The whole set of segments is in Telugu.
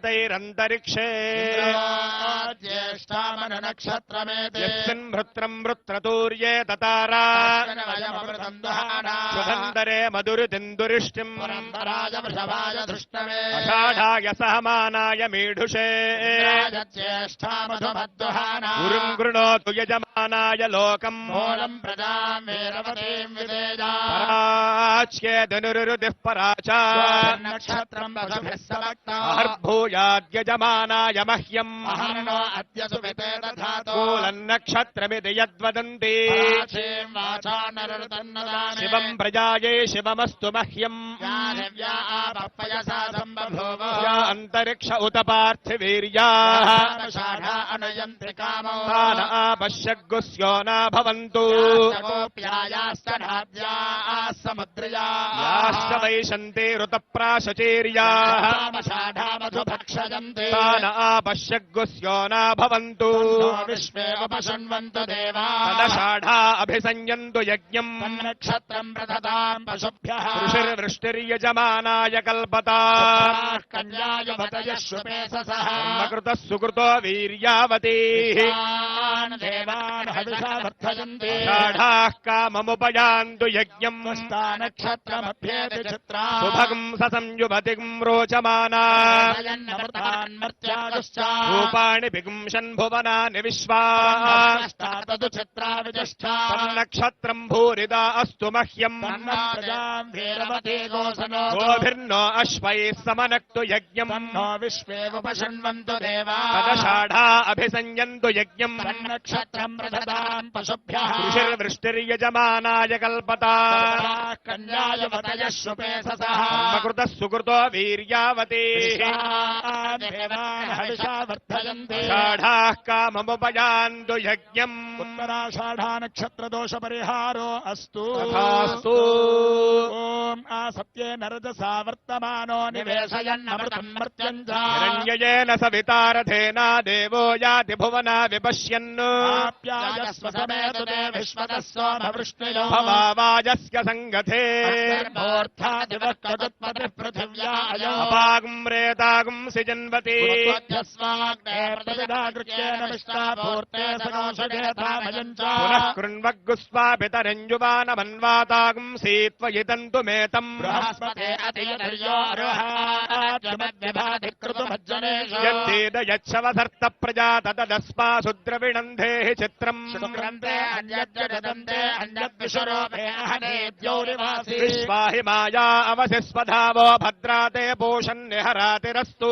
हिरण्ययैर्विततैरन्तरिक्षे ज्येष्ठामन नक्षत्रमेते यस्मिन् भृत्रम् वृत्रतूर्ये ततारा शुभन्दरे मधुरितिन्दुरिष्टिम् पुरन्दराय वृषभाय धृष्टवे अषाढाय सहमानाय मीढुषे ज्येष्ठा मधुमद्वहाना गुरुम् गृणोतु यजमानाय लोकम् मूलम् प्रजाम् वीरवतीम् विदेजा पराच्येदनुरुदिः पराचा नक्षत्रम् वसुभिः समक्ता अर्भूयाद्यजमानाय मह्यम् अहर्णो अद्य सुभिते दधातु कूलन्नक्षत्रमिति यद्वदन्ति प्राचीम् वाचा नरतन्नदाने शिवम् प्रजायै शिवमस्तु मह्यम् या दिव्या आपयसा सम्बभूव या अन्तरिक्ष उत पार्थिवीर्याः। शाखा अनयन्ति कामो। तान आपश्यग्गुस्यो न भवन्तु गोप्यायाश्च नाद्याः समुद्रया याश्च वैशन्ति ऋतप्राशचीर्याः षाढा आपश्यग्गुस्यो न भवन्तु विश्वे उपशृण्वन्तु देवा। तदषाढा अभिसंयन्तु यज्ञम्। नक्षत्रम् प्रददाम् पशुभ्यः। ऋषिर्वृष्टिर्यजमानाय कल्पता कन्यायुभतयः शुपेशसः कृतः सुकृतो वीर्यावतीः देवान् हविषा वर्धयन्ति षाढाः काममुपयान्तु यज्ञम् नक्षत्रमभ्येति चित्रा सुभगम् ससंयुभतिम् रोचमाना मर्त्यागश्च रूपाणि पिगुंशन् भुवनानि विश्वा तदु चित्रा विजिष्ठा तन्नक्षत्रम् भूरिदा अस्तु मह्यम् प्रजाम् वीरवती गोसनो गोभिर्नो अश्वैः समनक्तु यज्ञम्। तन्नो विश्वेवुपशृण्वन्तु देवा। तदषाढा अभिसंयन्तु यज्ञम्। नक्षत्रम् प्रददाम् पशुभ्यः। ऋषिर्वृष्टिर्यजमानाय कल्पता। शुपेशसः कृतः सुकृतो वीर्यावतीः। षाढाः काममुपयान्तु यज्ञम्। उत्तराषाढा नक्षत्र दोष परिहारो अस्तु ओम् आसत्ये హిరణ్యయే నరదసావర్తమానో నివేశయన్నమృతమృత్యంధ్రణ్యయేన సవితారథేన దేవో యాతి భువన విపశ్యన్ను. ఆప్యాయస్వసమేతు విశ్వదస్వామవృష్ణులో భవావాజస్య సంగతే. మూర్ధాదివకదుత్పతి పృథివ్యాయోపాగుంరేతాగుం సిజన్వతి. పునః కృణ్వగ్గుస్వాపితరంజువానమన్వాతాగుం సీత్వయితంతు మేతం బృహ బృహస్పతే అతియోరోహాధికృతమజ్జనేషేద యచ్చవధర్త ప్రజా తదస్మా శుద్రవిణంధే చిత్రం శుక్రంతే అన్యజ్జదంతే అన్యద్విషరోపేహనేద్యోనివాసి విశ్వాహి మాయా అవశిస్వధావో భద్రాతే పోషన్నిహరాతిరస్తు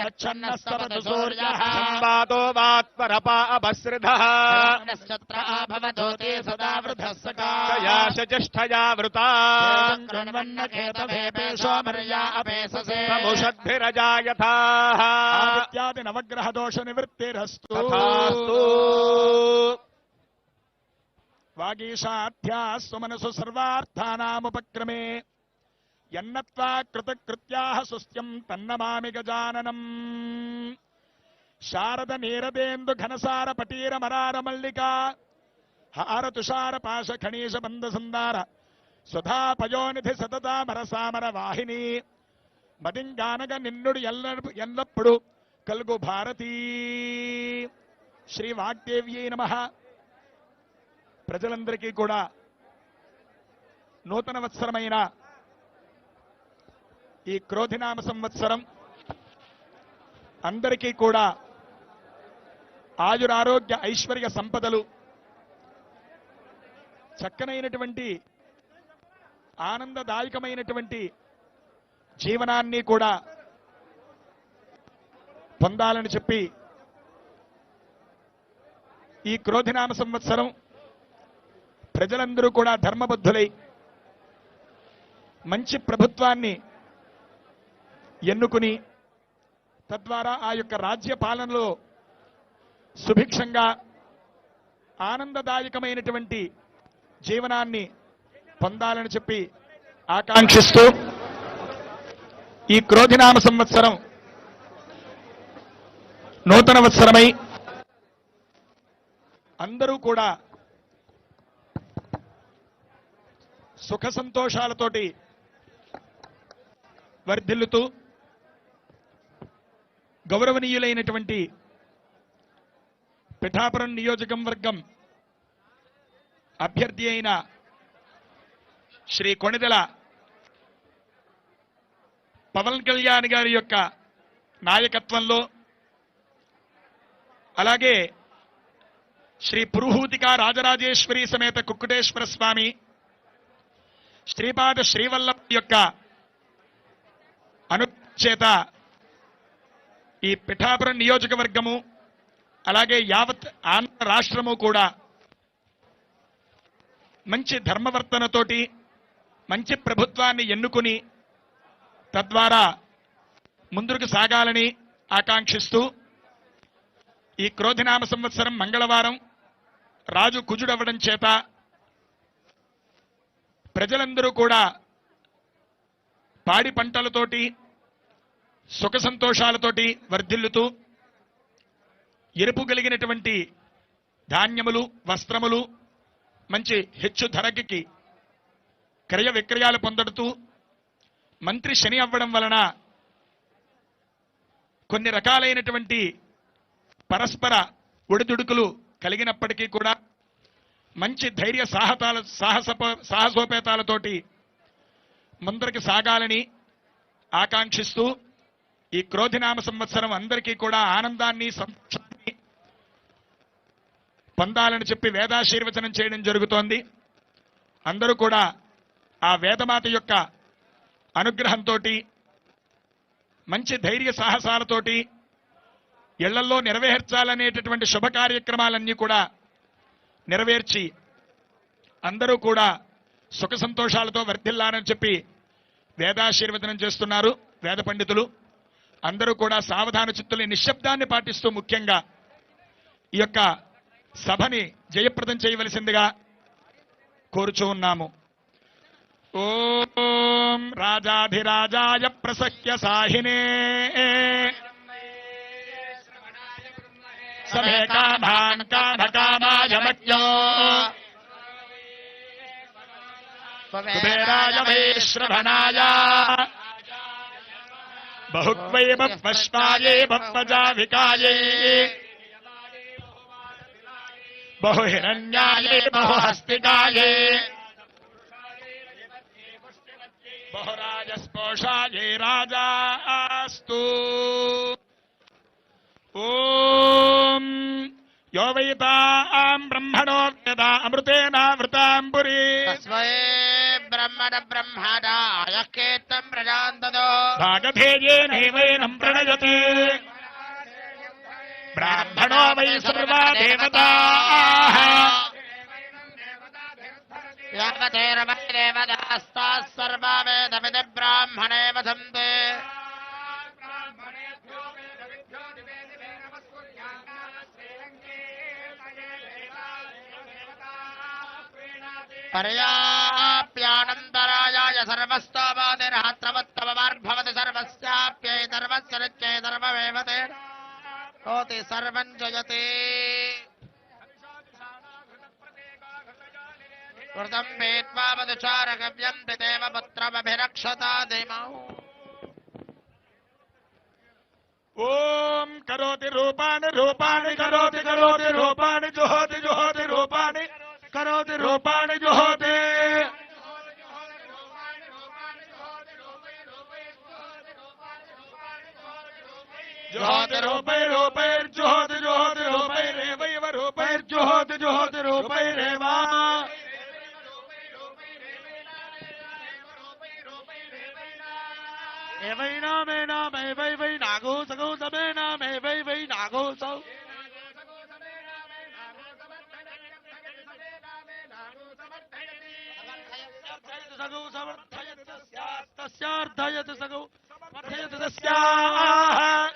రక్షన్నస్తవతు సూర్యః సంవాదో వాత్పరపా అభస్రిధః నక్షత్ర ఆభవదోతే तया शजिष्ठया वृता कृण्वन्नखेतभेपे सोमर्या अपेससे समुषद्भिरजायथाः आदित्यादि नवग्रह दोष निवृत्तिरस्तु तथास्तु वागीशाध्याः सुमनसु सर्वार्थानामुपक्रमे यन्नत्वा कृतकृत्याः सुस्त्यम् तन्नमामि गजाननम् शारद नीरदेन्दु घनसार पटीर मरार मल्लिका హారతుషార పాశ ఖణీష బంధ సందార సుధా పయోనిధి సతత మరసామర వాహిని మదింగానగ నిన్నుడు ఎల్ల ఎల్లప్పుడు కలుగు భారతీ. శ్రీ వాగ్దేవ్యే నమ. ప్రజలందరికీ కూడా నూతన వత్సరమైన ఈ క్రోధినామ సంవత్సరం అందరికీ కూడా ఆయురారోగ్య ఐశ్వర్య సంపదలు చక్కనైనటువంటి ఆనందదాయకమైనటువంటి జీవనాన్ని కూడా పొందాలని చెప్పి ఈ క్రోధినామ సంవత్సరం ప్రజలందరూ కూడా ధర్మబద్ధులై మంచి ప్రభుత్వాన్ని ఎన్నుకుని తద్వారా ఆ యొక్క రాజ్య పాలనలో సుభిక్షంగా ఆనందదాయకమైనటువంటి జీవనాన్ని పొందాలని చెప్పి ఆకాంక్షిస్తూ ఈ క్రోధినామ సంవత్సరం నూతన వత్సరమై అందరూ కూడా సుఖ సంతోషాలతోటి వర్ధిల్లుతూ గౌరవనీయులైనటువంటి పిఠాపురం నియోజకవర్గం అభ్యర్థి అయిన శ్రీ కొణిదెల పవన్ కళ్యాణ్ గారి యొక్క నాయకత్వంలో అలాగే శ్రీ పురుహూతిక రాజరాజేశ్వరి సమేత కుక్కుటేశ్వర స్వామి శ్రీపాద శ్రీవల్లభ యొక్క అనుచేత ఈ పిఠాపురం నియోజకవర్గము అలాగే యావత్ ఆంధ్ర రాష్ట్రము కూడా మంచి ధర్మవర్తనతోటి మంచి ప్రభుత్వాన్ని ఎన్నుకుని తద్వారా ముందుకు సాగాలని ఆకాంక్షిస్తూ ఈ క్రోధినామ సంవత్సరం మంగళవారం రాజు కుజుడవ్వడం చేత ప్రజలందరూ కూడా పాడి పంటలతోటి సుఖ సంతోషాలతోటి వర్ధిల్లుతూ ఎరుపు కలిగినటువంటి ధాన్యములు వస్త్రములు మంచి హెచ్చు ధరకి క్రయ విక్రయాలు పొందడుతూ మంత్రి శని అవ్వడం వలన కొన్ని రకాలైనటువంటి పరస్పర ఒడిదుడుకులు కలిగినప్పటికీ కూడా మంచి ధైర్య సాహతాల సాహస సాహసోపేతాలతోటి ముందరికి సాగాలని ఆకాంక్షిస్తూ ఈ క్రోధినామ సంవత్సరం అందరికీ కూడా ఆనందాన్ని సంతోషం పొందాలని చెప్పి వేదాశీర్వచనం చేయడం జరుగుతోంది. అందరూ కూడా ఆ వేదమాత యొక్క అనుగ్రహంతో మంచి ధైర్య సాహసాలతోటి ఇళ్ళల్లో నెరవేర్చాలనేటటువంటి శుభ కార్యక్రమాలన్నీ కూడా నెరవేర్చి అందరూ కూడా సుఖ సంతోషాలతో వర్ధిల్లారని చెప్పి వేదాశీర్వచనం చేస్తున్నారు వేద పండితులు. అందరూ కూడా సావధాన చిత్తులు నిశ్శబ్దాన్ని పాటిస్తూ ముఖ్యంగా ఈ యొక్క సభని జయప్రదం చేయవలసిందిగా కోరుచూ ఉన్నాము. ఓం రాజాధిరాజాయ ప్రసహ్య సాహినే. సమే కామాన్ కామకామాయ మజ్ఞో కుబేరాయ వైశ్రవణాయ. శ్రవణాయ పశ్వాయే భవజావికాయే बहुरण्याय बहुहस्तिकाये बहुराजस्पोषाये राजास्तु। ओम यो वैता वैताम् ब्रह्मणोऽर्प्यता अमृतेनावृताम् पुरी तस्मै ब्रह्मण ब्रह्मणाय प्रजान्तदो। प्रजान्ततो भागधेयेनैवैनं प्रणयति భాగధేయేనైవైనం ప్రణయతి బ్రాహ్మణో వై సర్వా దేవతా దేవదాస్తాः సర్వా వేదమిది బ్రాహ్మణే వదంతే పర్యాప్యానంతరాయాయ సర్వస్తోమాదిరహత్రవత్తమమార్భవతి సర్వస్యాప్యై సర్వస్య నిత్యై సర్వమేవ होते सर्वं जयते। कृतं मेत्वा देव पुत्र अभिरक्षता देमाहु ओम करोति रूपाणि रूपाणि करोति करोति रूपाणि, जुहोति जुहोति रूपाणि, करोति रूपाणि, जुहोति। जोहत रोपै रोपै जोहत जोहत रोपै रेवै रोपै जोहत जोहत रोपै रेवा ए वै नाम ए नाम ए वै वै नागो सगो सबे नाम ए वै वै नागो सौ। सगो समर्थयत तस्यार्थयत सगो समर्थयत, तस्याः।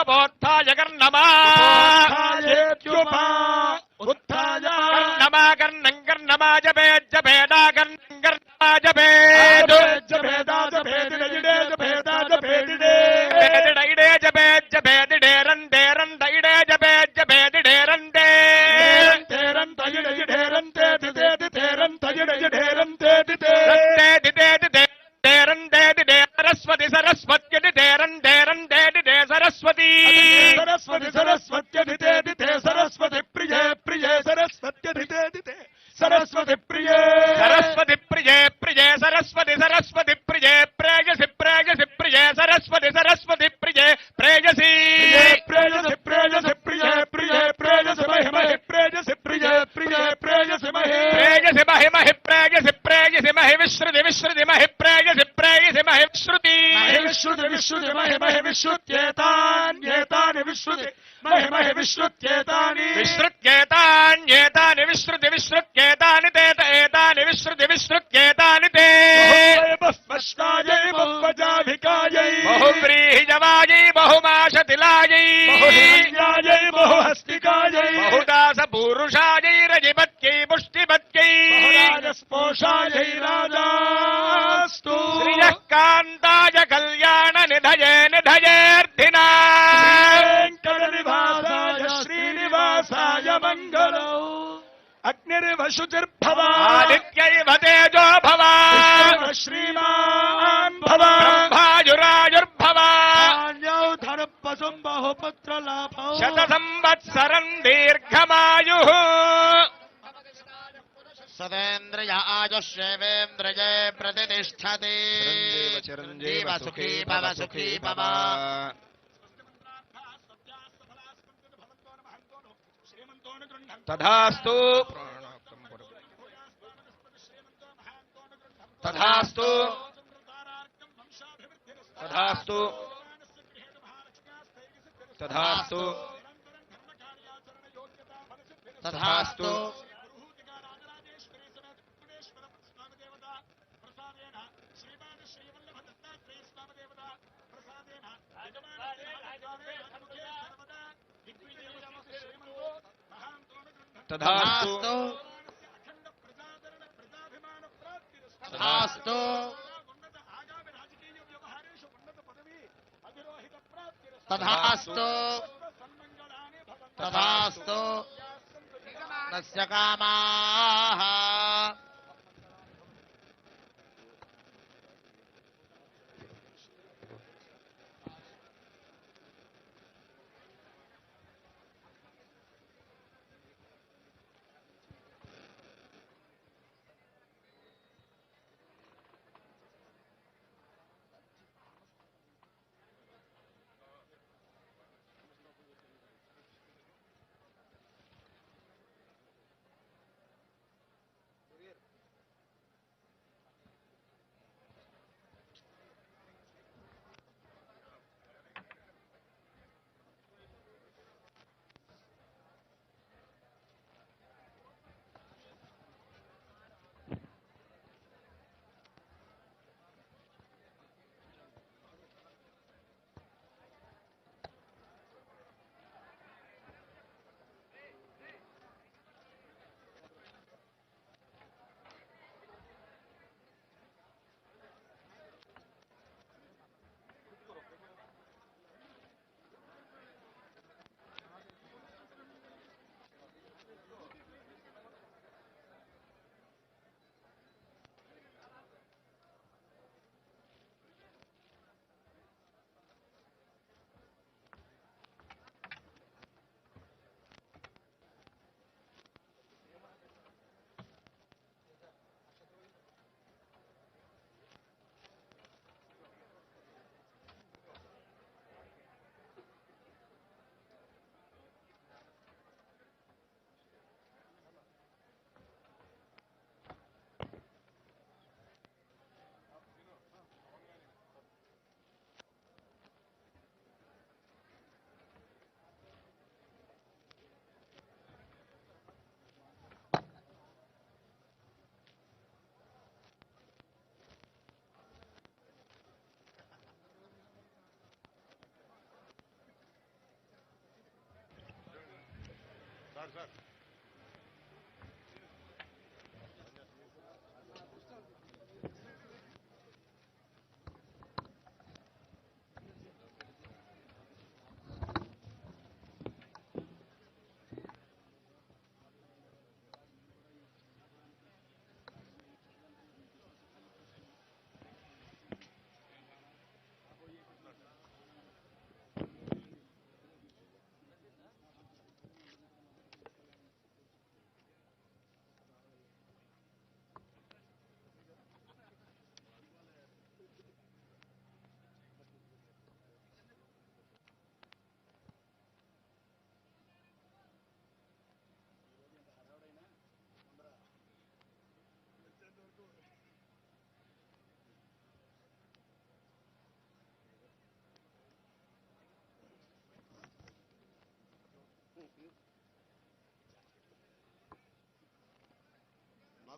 మహి మహి ప్రాగసి ప్రాగసి మహి విశ్రుతి విశ్రుతి మహి ప్రాగసి ప్రాగసి మహి విశ్రుతి విశ్రుతి విశ్రుతి మహి మహి విశ్రుత్యేతాన్యేతాని విశ్రుతి మహి మహి విశ్రుత్యేతాని విశ్రుతి पत्र शत संवत्सर दीर्घमायु। सदेन्द्रियाज शिवेन्द्रिय प्रतिष्ठते। चिरंजीव सुखी पव सुखी भव। तथास्तु तथास्तु तथास्तु। तथास्तु। तथास्तु। तथास्तु। तथास्तु। తథాస్తు. తథాస్తు. నస్య కామాః. Sir, sir.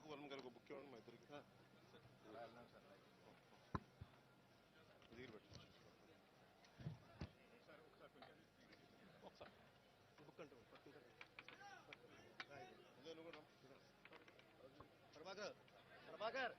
నాకు వరం గారికి బుక్ ఇవ్వండి మా ఇద్దరికి. ప్రభాకర్ ప్రభాకర్.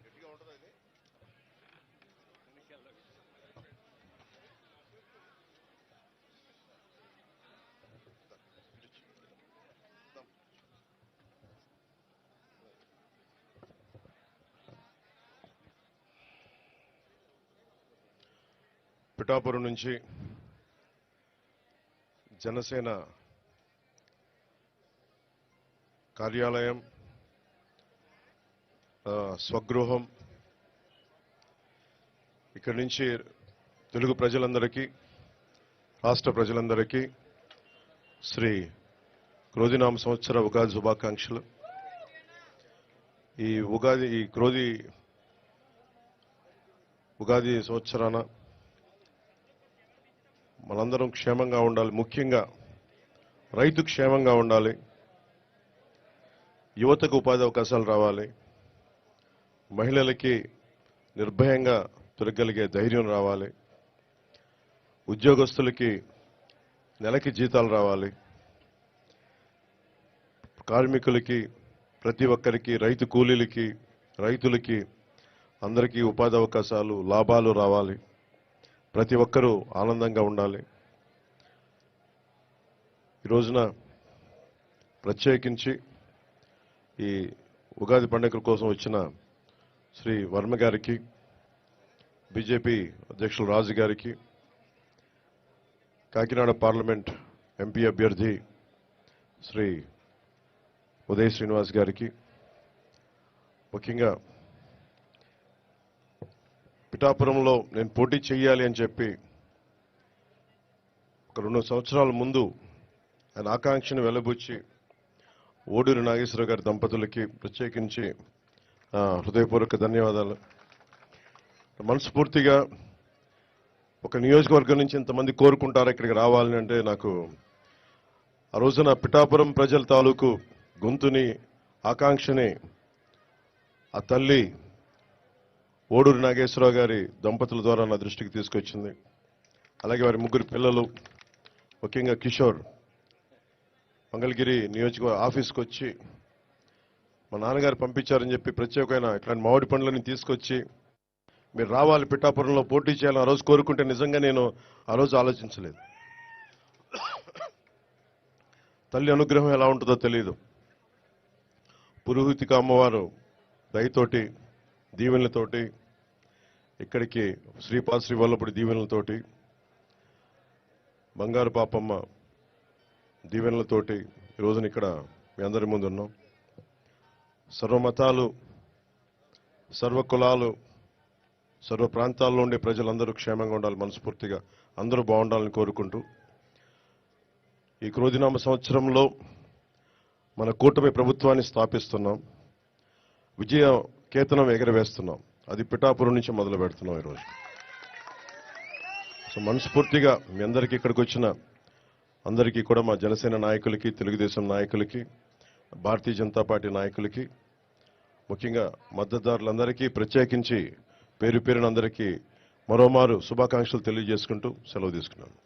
గట్టిగా ఉంటుందా ఇది పిఠాపురం నుంచి జనసేన కార్యాలయం స్వగృహం ఇక్కడి నుంచి తెలుగు ప్రజలందరికీ రాష్ట్ర ప్రజలందరికీ శ్రీ క్రోధినామ సంవత్సర ఉగాది శుభాకాంక్షలు. ఈ ఉగాది ఈ క్రోధి ఉగాది సంవత్సరాన మనందరం క్షేమంగా ఉండాలి. ముఖ్యంగా రైతు క్షేమంగా ఉండాలి. యువతకు ఉపాధి అవకాశాలు రావాలి. మహిళలకి నిర్భయంగా తిరగలిగే ధైర్యం రావాలి. ఉద్యోగస్తులకి నెలకి జీతాలు రావాలి. కార్మికులకి ప్రతి ఒక్కరికి రైతు కూలీలకి రైతులకి అందరికీ ఉపాధి అవకాశాలు లాభాలు రావాలి. ప్రతి ఒక్కరూ ఆనందంగా ఉండాలి. ఈ రోజున ప్రత్యేకించి ఈ ఉగాది పండుగ కోసం వచ్చిన శ్రీ వర్మ గారికి బీజేపీ అధ్యక్షులు రాజు గారికి కాకినాడ పార్లమెంట్ ఎంపీ అభ్యర్థి శ్రీ ఉదయ్ శ్రీనివాస్ గారికి ముఖ్యంగా పిఠాపురంలో నేను పోటీ చేయాలి అని చెప్పి ఒక రెండు సంవత్సరాల ముందు ఆయన ఆకాంక్షను వెలబుచ్చి ఓడూరి నాగేశ్వర గారి దంపతులకి ప్రత్యేకించి హృదయపూర్వక ధన్యవాదాలు. మనస్ఫూర్తిగా ఒక నియోజకవర్గం నుంచి ఇంతమంది కోరుకుంటారు ఇక్కడికి రావాలని అంటే నాకు ఆ రోజున పిఠాపురం ప్రజల తాలూకు గొంతుని ఆకాంక్షని ఆ తల్లి ఓడూరి నాగేశ్వరరావు గారి దంపతుల ద్వారా నా దృష్టికి తీసుకొచ్చింది. అలాగే వారి ముగ్గురు పిల్లలు ముఖ్యంగా కిషోర్ మంగళగిరి నియోజక ఆఫీస్కి వచ్చి మా నాన్నగారు పంపించారని చెప్పి ప్రత్యేకమైన ఇట్లాంటి మామిడి పండ్లని తీసుకొచ్చి మీరు రావాలి పిఠాపురంలో పోటీ చేయాలని ఆ రోజు కోరుకుంటే నిజంగా నేను ఆ రోజు ఆలోచించలేదు. తల్లి అనుగ్రహం ఎలా ఉంటుందో తెలియదు పురోహితిక అమ్మవారు దయతోటి దీవెనలతోటి ఇక్కడికి శ్రీపాద శ్రీ వల్లపుడి దీవెనలతోటి బంగారు పాపమ్మ దీవెనలతోటి ఈ ఇక్కడ మీ అందరి ముందు ఉన్నాం. సర్వమతాలు సర్వ కులాలు సర్వ ప్రాంతాల్లో ఉండే ప్రజలందరూ క్షేమంగా ఉండాలి మనస్ఫూర్తిగా అందరూ బాగుండాలని కోరుకుంటూ. ఈ క్రోధినామ సంవత్సరంలో మన కూటమి ప్రభుత్వాన్ని స్థాపిస్తున్నాం. విజయ కేతనం ఎగరవేస్తున్నాం. అది పిఠాపురం నుంచి మొదలు పెడుతున్నాం ఈరోజు సో మనస్ఫూర్తిగా మీ అందరికీ ఇక్కడికి వచ్చిన అందరికీ కూడా మా జనసేన నాయకులకి తెలుగుదేశం నాయకులకి భారతీయ జనతా పార్టీ నాయకులకి ముఖ్యంగా మద్దతుదారులందరికీ ప్రత్యేకించి పేరు పేరునందరికీ మరోమారు శుభాకాంక్షలు తెలియజేసుకుంటూ సెలవు తీసుకున్నాను.